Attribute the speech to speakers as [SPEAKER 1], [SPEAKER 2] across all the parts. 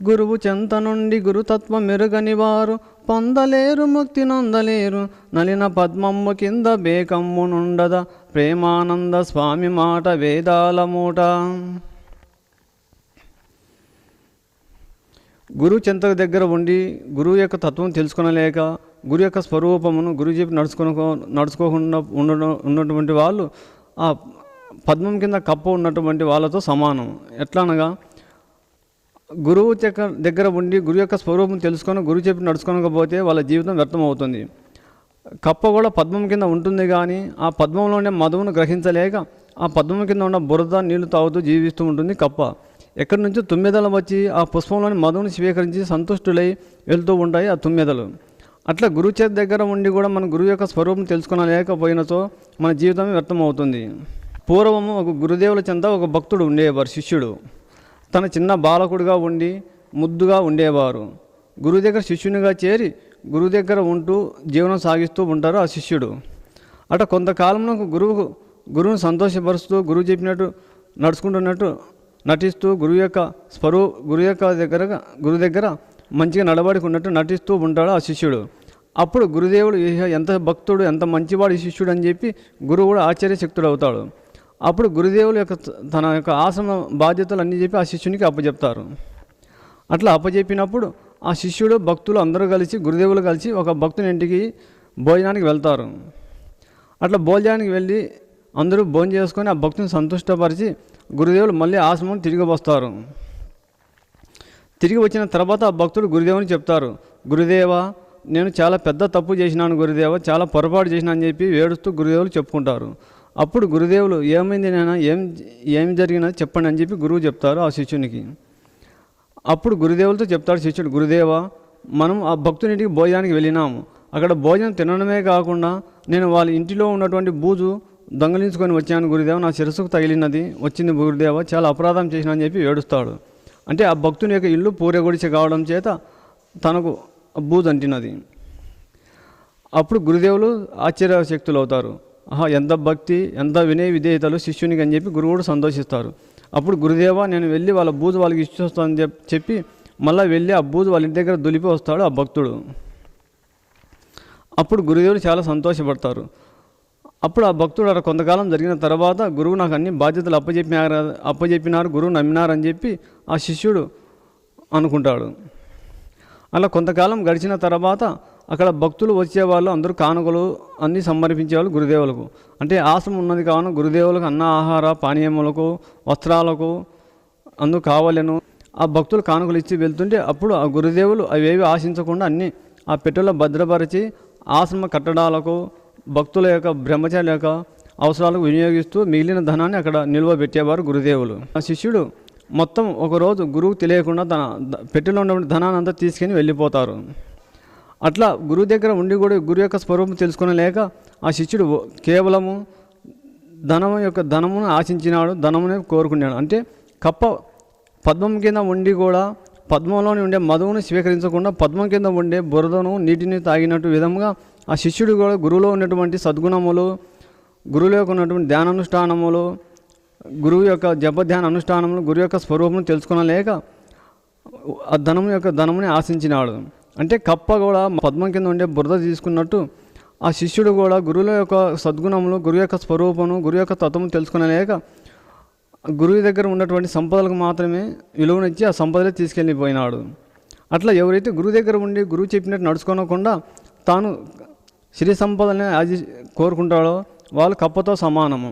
[SPEAKER 1] గురువు చెంత నుండి గురుతత్వం మెరుగని వారు పొందలేరు ముక్తి నొందలేరు. నలిన పద్మమ్ము కింద బేకమ్ము నుండద ప్రేమానంద స్వామి మాట వేదాల మూట. గురువు చెంత దగ్గర ఉండి గురువు యొక్క తత్వం తెలుసుకొనలేక గురు యొక్క స్వరూపమును గురువు చెప్పి నడుచుకోకుండా ఉండడం ఉన్నటువంటి వాళ్ళు ఆ పద్మం కింద కప్ప ఉన్నటువంటి వాళ్ళతో సమానం. ఎట్లా అనగా గురువు చెక్క దగ్గర ఉండి గురువు యొక్క స్వరూపం తెలుసుకొని గురువు చెప్పి నడుచుకోకపోతే వాళ్ళ జీవితం వ్యర్థం అవుతుంది కప్ప కూడా పద్మం కింద ఉంటుంది కానీ ఆ పద్మంలోనే మధువును గ్రహించలేక ఆ పద్మం కింద ఉన్న బురద నీళ్ళు తాగుతూ జీవిస్తూ ఉంటుంది కప్ప. ఎక్కడి నుంచో తుమ్మెదలు వచ్చి ఆ పుష్పంలోని మధువును స్వీకరించి సంతుష్టులై వెళ్తూ ఉంటాయి ఆ తుమ్మెదలు. అట్లా గురువు చేతి దగ్గర ఉండి కూడా మన గురువు యొక్క స్వరూపం తెలుసుకొనలేకపోయినచో మన జీవితం వ్యర్థం అవుతుంది పూర్వము ఒక గురుదేవుల చెంత ఒక భక్తుడు ఉండేవారు శిష్యుడు. తన చిన్న బాలకుడిగా ఉండి ముద్దుగా ఉండేవారు. గురువు దగ్గర శిష్యునిగా చేరి గురువు దగ్గర ఉంటూ జీవనం సాగిస్తూ ఉంటారు ఆ శిష్యుడు. అట కొంతకాలంలో గురువు గురువును సంతోషపరుస్తూ గురువు చెప్పినట్టు నడుచుకుంటున్నట్టు నటిస్తూ గురువు యొక్క స్వరూ గురువు యొక్క దగ్గర గురువు దగ్గర మంచిగా నడబడుకున్నట్టు నటిస్తూ ఉంటాడు ఆ శిష్యుడు. అప్పుడు గురుదేవుడు ఎంత భక్తుడు ఎంత మంచివాడు ఈ శిష్యుడు అని చెప్పి గురువు కూడా ఆశ్చర్యశక్తుడు అవుతాడు అప్పుడు గురుదేవుల యొక్క తన యొక్క ఆశ్రమ బాధ్యతలు అన్నీ చెప్పి ఆ శిష్యునికి అప్పచెప్తారు. అట్లా అప్పచెప్పినప్పుడు ఆ శిష్యుడు భక్తులు అందరూ కలిసి గురుదేవులు కలిసి ఒక భక్తుని ఇంటికి భోజనానికి వెళ్తారు. అట్లా భోజనానికి వెళ్ళి అందరూ భోజనం చేసుకొని ఆ భక్తుని సంతుష్టపరిచి గురుదేవులు మళ్ళీ ఆశ్రమం తిరిగి వస్తారు. తిరిగి వచ్చిన తర్వాత ఆ భక్తుడు గురుదేవుని చెప్తారు గురుదేవ నేను చాలా పెద్ద తప్పు చేసినాను గురుదేవ చాలా పొరపాటు చేసినా అని చెప్పి ఏడుస్తూ గురుదేవులు చెప్పుకుంటారు. అప్పుడు గురుదేవులు ఏమైంది నాయన? ఏం ఏం జరిగినా చెప్పండి అని చెప్పి గురువు చెప్తారు ఆ శిష్యునికి. అప్పుడు గురుదేవులతో చెప్తాడు శిష్యుడు గురుదేవ మనం ఆ భక్తునింటికి భోజనానికి వెళ్ళినాము అక్కడ భోజనం తినడమే కాకుండా నేను వాళ్ళ ఇంటిలో ఉన్నటువంటి బూజు దొంగలించుకొని వచ్చాను గురుదేవ నా శిరస్సుకు తగిలినది. వచ్చింది గురుదేవ చాలా అపరాధం చేసిన అని చెప్పి ఏడుస్తాడు. అంటే ఆ భక్తుని యొక్క ఇల్లు పూరగొడిచి కావడం చేత తనకు బూజు అంటినది. అప్పుడు గురుదేవులు ఆశ్చర్యశక్తులు అవుతారు ఆహా ఎంత భక్తి ఎంత వినయ విధేయతలు శిష్యునికి అని చెప్పి గురువుడు సంతోషిస్తారు. అప్పుడు గురుదేవ నేను వెళ్ళి వాళ్ళ బూజు వాళ్ళకి ఇచ్చేస్తానని చెప్ చెప్పి మళ్ళీ వెళ్ళి ఆ బూజు వాళ్ళ ఇంటి దగ్గర దులిపి వస్తాడు ఆ భక్తుడు. అప్పుడు గురుదేవులు చాలా సంతోషపడతారు. అప్పుడు ఆ భక్తుడు అక్కడ కొంతకాలం జరిగిన తర్వాత గురువు నాకు అన్ని బాధ్యతలు అప్పచెప్పినారు అప్పచెప్పినారు గురువు నమ్మినారని చెప్పి ఆ శిష్యుడు అనుకుంటాడు. అలా కొంతకాలం గడిచిన తర్వాత అక్కడ భక్తులు వచ్చేవాళ్ళు అందరూ కానుకలు అన్నీ సమర్పించేవాళ్ళు గురుదేవులకు. అంటే ఆశ్రమం ఉన్నది కావున గురుదేవులకు అన్న ఆహార పానీయములకు వస్త్రాలకు అందుకు కావాలను. ఆ భక్తులు కానుకలు ఇచ్చి వెళ్తుంటే అప్పుడు ఆ గురుదేవులు అవేవి ఆశించకుండా అన్నీ ఆ పెట్టెలో భద్రపరిచి ఆశ్రమ కట్టడాలకు భక్తుల యొక్క బ్రహ్మచారి యొక్క అవసరాలకు వినియోగిస్తూ మిగిలిన ధనాన్ని అక్కడ నిల్వ పెట్టేవారు గురుదేవులు. ఆ శిష్యుడు మొత్తం ఒకరోజు గురువు తెలియకుండా తన పెట్టెలో ఉన్నటువంటి ధనాన్ని అంతా తీసుకుని వెళ్ళిపోతారు. అట్లా గురువు దగ్గర ఉండి కూడా గురువు యొక్క స్వరూపం తెలుసుకునలేక ఆ శిష్యుడు కేవలము ధనము యొక్క ధనమును ఆశించినాడు ధనమునే కోరుకున్నాడు. అంటే కప్ప పద్మం కింద ఉండి కూడా పద్మంలోని ఉండే మధువును స్వీకరించకుండా పద్మం కింద ఉండే బురదను నీటిని తాగినట్టు విధముగా ఆ శిష్యుడు కూడా గురువులో ఉన్నటువంటి సద్గుణములు గురువులో యొక్క ఉన్నటువంటి ధ్యానానుష్ఠానములు గురువు యొక్క జపధ్యాన అనుష్ఠానములు గురువు యొక్క స్వరూపం తెలుసుకునలేక ఆ ధనము యొక్క ధనముని ఆశించినాడు. అంటే కప్ప కూడా పద్మం కింద ఉండే బురద తీసుకున్నట్టు ఆ శిష్యుడు కూడా గురువుల యొక్క సద్గుణములు గురువు యొక్క స్వరూపము గురువు యొక్క తత్వము తెలుసుకునలేక గురువు దగ్గర ఉన్నటువంటి సంపదలకు మాత్రమే విలువనిచ్చి ఆ సంపదలే తీసుకెళ్ళిపోయినాడు. అట్లా ఎవరైతే గురువు దగ్గర ఉండి గురువు చెప్పినట్టు నడుచుకోనకుండా తాను శ్రీ సంపదనే ఆజి కోరుకుంటాడో వాళ్ళు కప్పతో సమానము.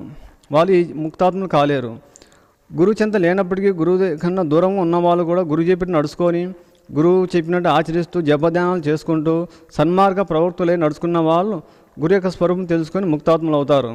[SPEAKER 1] వాళ్ళు ఈ ముక్తాత్మలు కాలేరు. గురువు చెంత లేనప్పటికీ గురువు దగ్గర కన్నా దూరంగా ఉన్న వాళ్ళు కూడా గురువు చెప్పినట్టు నడుచుకొని గురువు చెప్పినట్టు ఆచరిస్తూ జపధ్యానాలు చేసుకుంటూ సన్మార్గ ప్రవృత్తులై నడుచుకున్న వాళ్ళు గురు యొక్క స్వరూపం తెలుసుకొని ముక్తాత్ములు అవుతారు